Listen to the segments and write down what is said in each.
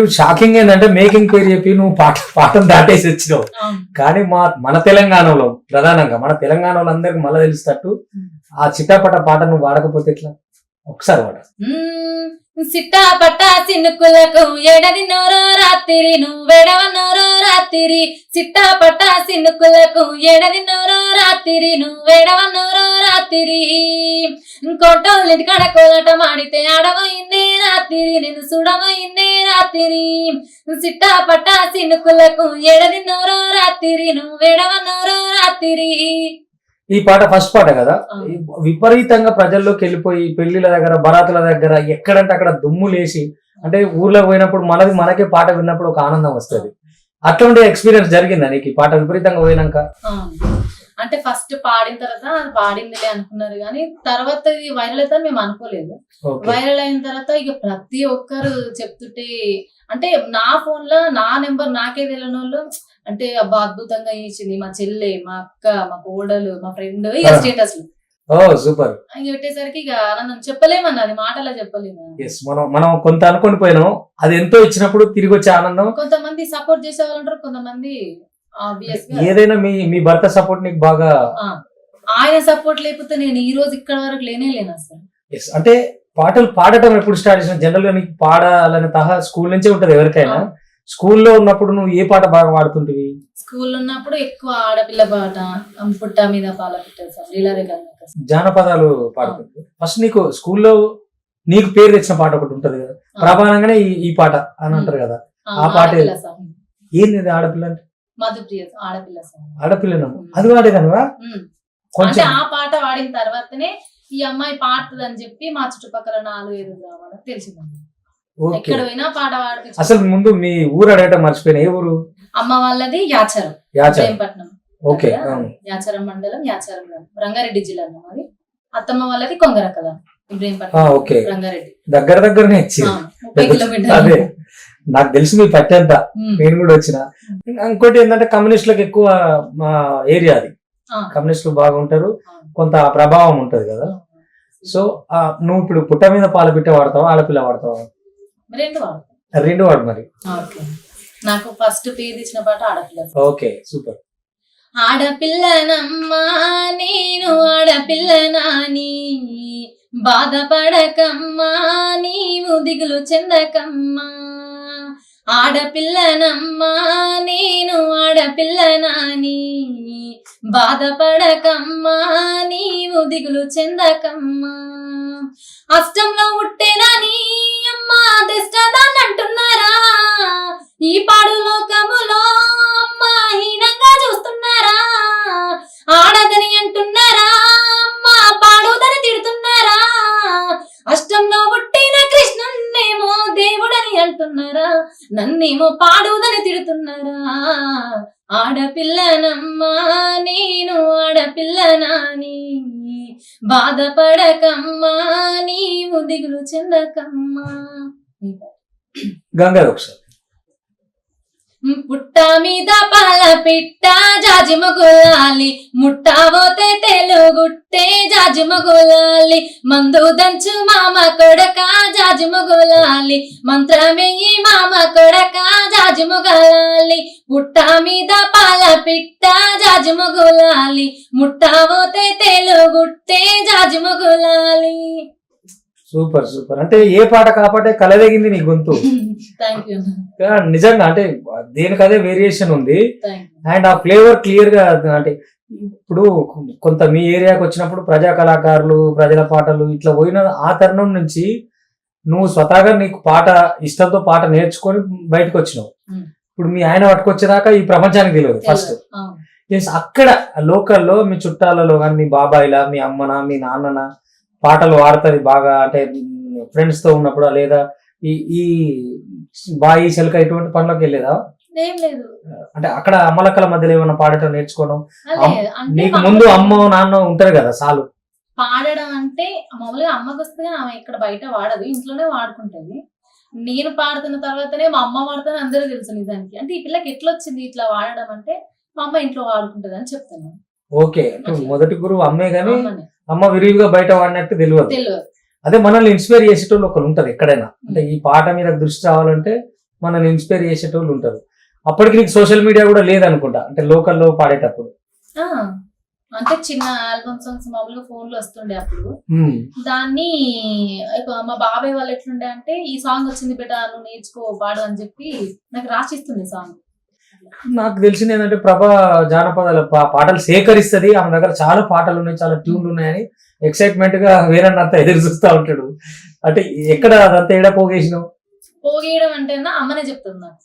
ఇప్పుడు షాకింగ్ ఏంటంటే మేకింగ్ పేరు చెప్పి నువ్వు పాట పాఠం దాటేసి వచ్చినావు. కానీ మా మన తెలంగాణలో ప్రధానంగా మన తెలంగాణలో అందరికి మళ్ళీ తెలుస్తట్టు ఆ చిట్టాపట పాట నువ్వు వాడకపోతే ఎట్లా? ఒకసారి పాట సిట్టా పట్టా సిన్నుకులకు ఎడది నోరో రాత్రి నువ్వెడవ నోరో రాత్రి. సిట్టా పట్టా సిన్నుకులకు ఎడది నోరో రాత్రి నువ్వెడవ నోరో రాత్రి. ఇంకోటోళ్ళింటి కడ కోలాట మాడితే ఆడవైందే రాత్రి నేను సుడవైందే రాత్రి. సిట్టా పట్టా సిన్నుకులకు ఎడది నోరో రాత్రి నువ్వెడవ నోరో రాత్రి. ఈ పాట ఫస్ట్ పాట కదా? విపరీతంగా ప్రజల్లోకి వెళ్ళిపోయి పెళ్ళిల దగ్గర బరాతుల దగ్గర ఎక్కడంటే అక్కడ దుమ్ము లేసి అంటే ఊర్లోకి పోయినప్పుడు మనది మనకే పాట విన్నప్పుడు ఒక ఆనందం వస్తుంది. అట్లాంటి ఎక్స్పీరియన్స్ జరిగిందా నీకు ఈ పాట విపరీతంగా పోయినాక. అంటే ఫస్ట్ పాడిన తర్వాత అది పాడిందిలే అనుకున్నారు కానీ తర్వాత ఇది వైరల్ అవుతుంది మేము అనుకోలేదు. వైరల్ అయిన తర్వాత ఇక ప్రతి ఒక్కరు చెప్తుంటే అంటే నా ఫోన్లో నా నెంబర్ నాకే తెలియని వాళ్ళు అంటే అబ్బా అద్భుతంగా చేసింది. మా చెల్లె మా అక్క మా కోడలు మా ఫ్రెండ్ ఇక. Status super. పెట్టేసరికి ఇక ఆనందం. చెప్పలేమన్న అది మాటలా చెప్పలేము మనం మనం కొంత అనుకొని పోయినాం. అది ఎంతో ఇచ్చినప్పుడు తిరిగి వచ్చే ఆనందం. కొంతమంది సపోర్ట్ చేసే వాళ్ళు ఉంటారు కొంతమంది ఏదైనా మీ మీ భర్త సపోర్ట్ నీకు బాగా ఆయన సపోర్ట్ లేకపోతే నేను ఈ రోజు ఇక్కడ వరకు లేనే లేను అసలు. ఎస్ అంటే పాటలు పాడటం ఎప్పుడు స్టార్ట్ చేసిన జనరల్గా నీకు పాడాలనే తహా స్కూల్ నుంచే ఉంటది ఎవరికైనా. స్కూల్లో ఉన్నప్పుడు నువ్వు ఏ పాట బాగా పాడుతుంటివి? స్కూల్ ఉన్నప్పుడు ఎక్కువ ఆడపిల్ల పాట పుట్ట మీద పాల పిట్ట లీలారేఖ జానపదాలు పాడుతుంది ఫస్ట్ నీకు స్కూల్లో నీకు పేరు తెచ్చిన పాట ఒకటి ఉంటది కదా. ప్రధానంగానే ఈ పాట అని అంటారు కదా. ఆ పాట. ఏంది ఆడపిల్ల అంటే? మధుప్రియ ఆడపిల్ల సాంగ్ ఆడపిల్లను. అది వాడేదానివా. అంటే కొంచెం. ఆ పాట వాడిన తర్వాతనే ఈ అమ్మాయి పాడుతుంది అని చెప్పి మా చుట్టుపక్కల నాలుగు ఐదు గ్రామాలకు తెలిసింది ఓకే. ఎక్కడ పోయినా పాట పాడిపించు అసలు ముందు మీ ఊరు అడగటం మర్చిపోయిన? ఏ ఊరు? అమ్మ వాళ్ళది యాచరం. యాచర్. జయంపట్నం ఓకే. యాచరం మండలం యాచరం గ్రామం. రంగారెడ్డి జిల్లా అన్నది అత్తమ్మ వాళ్ళది కొంగరకల ఆ, ఇబ్రహీంపట్నం ఓకే రంగారెడ్డి. దగ్గర దగ్గరనే ఇచ్చి ఆ, ముప్పై అదే కిలోమీటర్లు. నాకు తెలిసి మీ పట్టేంత ఉమ్. నేను కూడా వచ్చిన. ఇంకోటి ఏంటంటే కమ్యూనిస్టులకు ఎక్కువ మా ఏరియా అది. కమ్యూనిస్టులు బాగుంటారు. కొంత ప్రభావం ఉంటది కదా. సో నువ్వు ఇప్పుడు పుట్ట మీద పాలు పిట్ట వాడతావా ఆడపిల్ల వాడతావా? రెండు వాడు రెండు వాడు మరి. నాకు ఫస్ట్ పేరు ఇచ్చిన పాట ఆడపిల్ల. Okay super. ఆడపిల్లనమ్మా నేను ఆడపిల్లనాని. బాధపడకమ్మా నీవు దిగులు చెందకమ్మా. ఆడపిల్లనమ్మా నేను ఆడపిల్లనాని. బాధపడకమ్మా నీవు దిగులు చెందకమ్మా. అష్టంలో ఉట్టేనని అమ్మా దిష్టదాన్ని అంటున్నారా ఈ పాడు లోకములో నన్నేమో పాడుదని తిడుతున్నారా? ఆడపిల్లనమ్మా నేను ఆడపిల్లనాని బాధపడకమ్మా నీవు దిగులు చెందకమ్మా. గంగా ఒకసారి. పుట్ట మీద పాల పిట్ట జాజి మగులాలి. ముట్టా పోతే తెలుగుట్టే జాజి మగులాలి. మందు దంచు మామ కొడక జాజి మగులాలి. మంత్రమేయి మామ కొడక జాజి మొగలాలి. పుట్ట మీద పాల పిట్ట జాజి మగులాలి. ముట్టా పోతే తెలుగుట్టే జాజి మగులాలి. Super super. అంటే ఏ పాట కాపాటే కలదగింది నీ గొంతు? నిజంగా అంటే దేనికి అదే వేరియేషన్ ఉంది. అండ్ ఆ ఫ్లేవర్ క్లియర్గా అంటే ఇప్పుడు కొంత మీ ఏరియాకి వచ్చినప్పుడు ప్రజా కళాకారులు ప్రజల పాటలు ఇట్లా పోయిన ఆ తరుణం నుంచి నువ్వు స్వతహాగా నీకు పాట ఇష్టంతో పాట నేర్చుకొని బయటకు వచ్చినావు. Hmm. ఇప్పుడు మీ ఆయన పట్టుకొచ్చేదాకా ఈ ప్రపంచానికి తెలియదు ఫస్ట్ ఎస్ అక్కడ లోకల్లో మీ చుట్టాలలో కానీ మీ బాబాయిలా మీ అమ్మనా మీ నాన్ననా పాటలు వాడుతుంది బాగా అంటే ఫ్రెండ్స్తో ఉన్నప్పుడు లేదా ఈ ఈ బాయి చెలక ఇటువంటి పనులకు వెళ్ళేదా? ఏం లేదు. అంటే అక్కడ అమ్మలక్కల మధ్యలో ఏమైనా పాడటం నేర్చుకోవడం? నీకు ముందు అమ్మ నాన్న ఉంటారు కదా సాలు. పాడడం అంటే మామూలుగా అమ్మకి వస్తే కానీ ఆమె ఇక్కడ బయట వాడదు ఇంట్లోనే వాడుకుంటది. నేను పాడుతున్న తర్వాతనే మా అమ్మ వాడుతుంది అందరూ తెలుసు నిజానికి. అంటే ఈ పిల్లకి ఎట్లా వచ్చింది ఇట్లా వాడడం అంటే మా అమ్మ ఇంట్లో వాడుకుంటది అని చెప్తాను ఓకే మొదటి గురువు అమ్మే అమ్మనే. అమ్మ విరివిగా బయట వాడినట్టు తెలియదు. అదే మనల్ని ఇన్స్పైర్ చేసేటోళ్ళు ఒకరు ఉంటది ఎక్కడైనా. అంటే ఈ పాట మీద దృష్టి రావాలంటే మనల్ని ఇన్స్పైర్ చేసేటోళ్ళు ఉంటారు. అప్పటికి నీకు సోషల్ మీడియా కూడా లేదనుకుంటా. అంటే లోకల్లో పాడేటప్పుడు. ఆ, అంటే చిన్న ఆల్బమ్ సాంగ్స్ మామూలుగా ఫోన్లో వస్తుండే అప్పుడు. దాన్ని మా బాబాయ్ వాళ్ళు ఎట్లుండే అంటే ఈ సాంగ్ వచ్చింది బేట నువ్వు నేర్చుకో పాడు అని చెప్పి నాకు రాసిస్తుంది సాంగ్ నాకు తెలిసింది ఏంటంటే ప్రభ జానపదాల పాటలు సేకరిస్తుంది. ఆమె దగ్గర చాలా పాటలు ఉన్నాయి చాలా ట్యూన్లు ఉన్నాయని ఎక్సైట్మెంట్గా వేరన్నంతా ఎదురు చూస్తూ ఉంటాడు. అంటే ఎక్కడ అదంతా ఎడ పోగేసినావు? పోగేయడం అంటే అమ్మనే చెప్తుంది నాకు.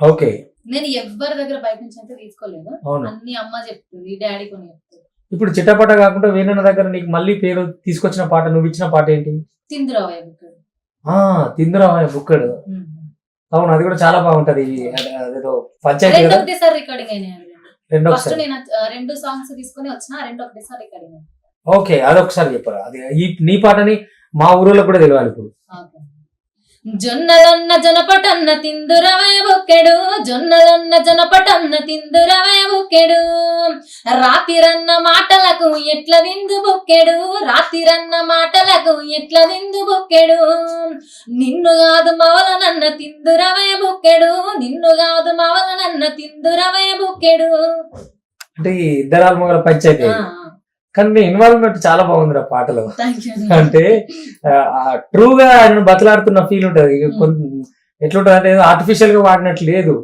ఓకే. నేను ఎవ్వరి దగ్గర బయట నుంచి అయితే తీసుకోలేదు. అన్ని అమ్మ చెప్తుంది డాడీ కొని చెప్తుంది. ఇప్పుడు చిట్టపట కాకుండా వేణన్న దగ్గర నీకు మళ్ళీ పేరు తీసుకొచ్చిన పాట నువ్వు ఇచ్చిన పాట ఏంటి? తిందురావయ్య బుక్ ఆ తిందురామయ్య బుక్కడు. అవును అది కూడా చాలా బాగుంటది అదే- అదేదో పంచాయతీ రెండు కదా ఒకటేసారి రికార్డింగ్ అయినాయి అవి రెండు. రెండో ఫస్ట్ ఒకసారి నేను రెండు సాంగ్స్ తీసుకొని వచ్చిన రెండు ఒకటేసారి రికార్డింగ్ అయినాయి. ఓకే అదొకసారి చెప్పరా అది ఈ నీ పాటని మా ఊరిలో కూడా తెలియాలి ఇప్పుడు. జొన్నలన్న జనపటన్న తిందురవయ బుక్కెడు జొన్నలన్న జనపటన్న తిందురవయ బుక్కెడు. రాతిరన్న మాటలకు ఎట్ల విందు బుక్కెడు రాతిరన్న మాటలకు ఎట్ల విందు బుక్కెడు. నిన్ను కాదు మవలనన్న తిందురవయ బుక్కెడు నిన్ను కాదు మవలనన్న తిందురవయ బుక్కెడు. అంటే ఈ ఇద్దరు ఆల్మగల పంచాయతీ కానీ నీ ఇన్వాల్వ్మెంట్ చాలా బాగుంది ఆ పాటలో అంటే ట్రూగా ఆయన బతలాడుతున్న ఫీల్ ఉంటది. ఎట్లుంటది అంటే ఆర్టిఫిషియల్గా వాడినట్లు లేదు.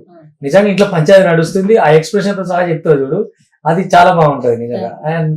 నిజంగా ఇంట్లో పంచాయతీ నడుస్తుంది. ఆ ఎక్స్ప్రెషన్తో సహా చెప్తావు చూడు. అది చాలా బాగుంటది నిజంగా. అండ్